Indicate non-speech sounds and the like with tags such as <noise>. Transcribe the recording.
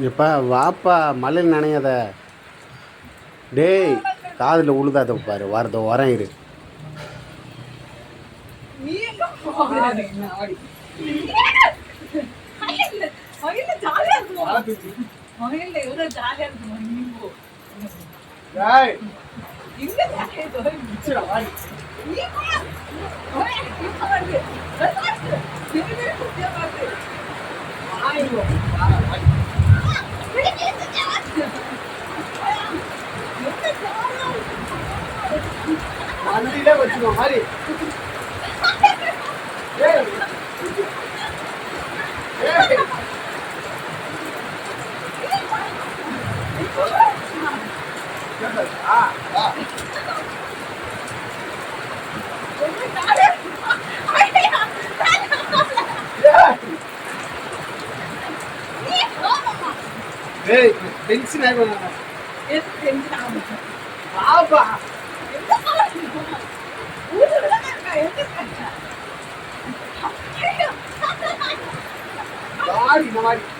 எப்பா வாப்பா மழையில் நினையாத. டேய் காதில் உழுதாத பாரு வரதோ வரேன் இரு. ஆயிரம் அன்னிலே வச்சுக்கோ மாதிரி ஏய். பென்சில் ஆகும் பாபா <laughs> இந்த மாதிரி?